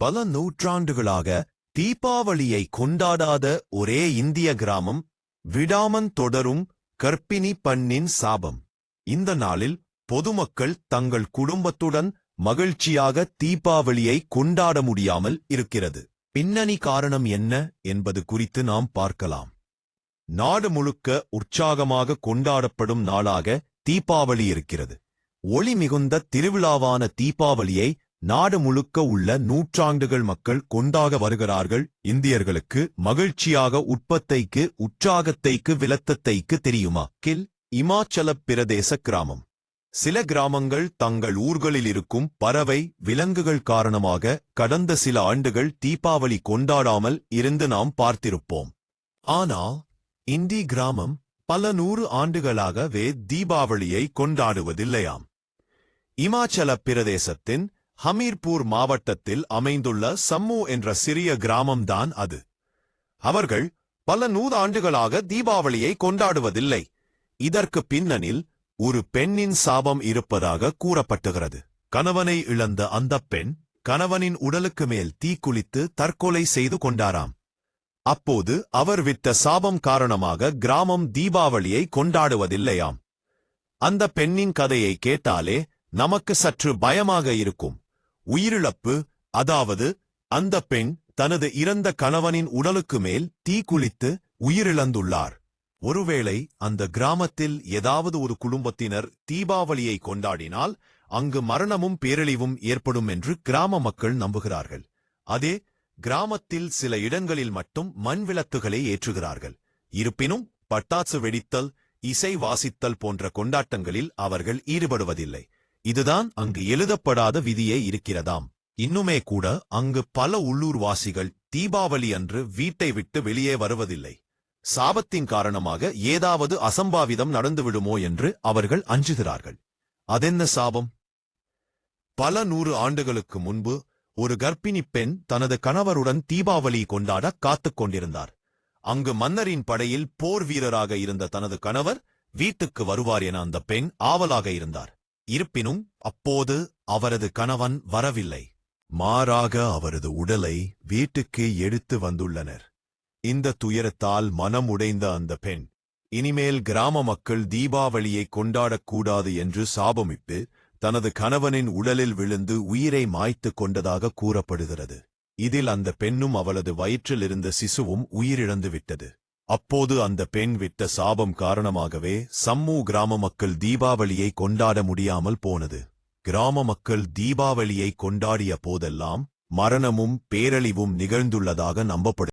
பல நூற்றாண்டுகளாக தீபாவளியை கொண்டாடாத ஒரே இந்திய கிராமம் விடாமன் தொடரும் கர்ப்பிணி பண்ணின் சாபம். இந்த நாளில் பொதுமக்கள் தங்கள் குடும்பத்துடன் மகிழ்ச்சியாக தீபாவளியை கொண்டாட முடியாமல் இருக்கிறது. பின்னணி காரணம் என்ன என்பது குறித்து நாம் பார்க்கலாம். நாடு முழுக்க உற்சாகமாக கொண்டாடப்படும் நாளாக தீபாவளி இருக்கிறது. ஒளி மிகுந்த திருவிழாவான தீபாவளியை நாடு முழுக்க உள்ள நூற்றாண்டுகள் மக்கள் கொண்டாக வருகிறார்கள். இந்தியர்களுக்கு மகிழ்ச்சியாக உற்பத்தைக்கு உற்சாகத்தைக்கு விலத்தத்தைக்கு தெரியுமா? கில் இமாச்சல பிரதேச கிராமம். சில கிராமங்கள் தங்கள் ஊர்களில் இருக்கும் பறவை விலங்குகள் காரணமாக கடந்த சில ஆண்டுகள் தீபாவளி கொண்டாடாமல் இருந்து நாம் பார்த்திருப்போம். ஆனால் இந்தி கிராமம் பல நூறு ஆண்டுகளாகவே தீபாவளியை கொண்டாடுவதில்லையாம். இமாச்சல பிரதேசத்தின் ஹமீர்பூர் மாவட்டத்தில் அமைந்துள்ள சம்மு என்ற சிறிய கிராமம்தான் அது. அவர்கள் பல நூறாண்டுகளாக தீபாவளியை கொண்டாடுவதில்லை. இதற்கு பின்னணில் ஒரு பெண்ணின் சாபம் இருப்பதாக கூறப்பட்டுகிறது. கணவனை இழந்த அந்தப் பெண் கணவனின் உடலுக்கு மேல் தீக்குளித்து தற்கொலை செய்து கொண்டாராம். அப்போது அவர் விட்ட சாபம் காரணமாக கிராமம் தீபாவளியை கொண்டாடுவதில்லையாம். அந்த பெண்ணின் கதையை கேட்டாலே நமக்கு சற்று பயமாக இருக்கும். உயிரிழப்பு அதாவது அந்த பெண் தனது இறந்த கணவனின் உடலுக்கு மேல் தீக்குளித்து உயிரிழந்துள்ளார். ஒருவேளை அந்த கிராமத்தில் ஏதாவது ஒரு குடும்பத்தினர் தீபாவளியை கொண்டாடினால் அங்கு மரணமும் பேரழிவும் ஏற்படும் என்று கிராம மக்கள் நம்புகிறார்கள். அதே கிராமத்தில் சில இடங்களில் மட்டும் மண் விளக்குகளை ஏற்றுகிறார்கள். இருப்பினும் பட்டாசு வெடித்தல் இசை வாசித்தல் போன்ற கொண்டாட்டங்களில் அவர்கள் ஈடுபடுவதில்லை. இதுதான் அங்கு எழுதப்படாத விதியே இருக்கிறதாம். இன்னுமே கூட அங்கு பல உள்ளூர்வாசிகள் தீபாவளி அன்று வீட்டை விட்டு வெளியே வருவதில்லை. சாபத்தின் காரணமாக ஏதாவது அசம்பாவிதம் நடந்துவிடுமோ என்று அவர்கள் அஞ்சுகிறார்கள். அதென்ன சாபம்? பல நூறு ஆண்டுகளுக்கு முன்பு ஒரு கர்ப்பிணி பெண் தனது கணவருடன் தீபாவளி கொண்டாட காத்துக் கொண்டிருந்தார். அங்கு மன்னரின் படையில் போர் வீரராக இருந்த தனது கணவர் வீட்டுக்கு வருவார் என அந்த பெண் ஆவலாக இருந்தார். இருப்பினும் அப்போது அவரது கணவன் வரவில்லை. மாறாக அவரது உடலை வீட்டுக்கு எடுத்து வந்துள்ளனர். இந்த துயரத்தால் மனம் உடைந்த அந்த பெண் இனிமேல் கிராம மக்கள் தீபாவளியை கொண்டாடக்கூடாது என்று சாபமிட்டு தனது கணவனின் உடலில் விழுந்து உயிரை மாய்த்துக் கொண்டதாக கூறப்படுகிறது. இதில் அந்த பெண்ணும் அவளது வயிற்றில் இருந்த சிசுவும் உயிரிழந்து விட்டது அப்போது அந்த பெண் விட்ட சாபம் காரணமாகவே சம்மு கிராம மக்கள் தீபாவளியை கொண்டாட முடியாமல் போனது. கிராம மக்கள் தீபாவளியை கொண்டாடிய போதெல்லாம் மரணமும் பேரழிவும் நிகழ்ந்துள்ளதாக நம்பப்படும்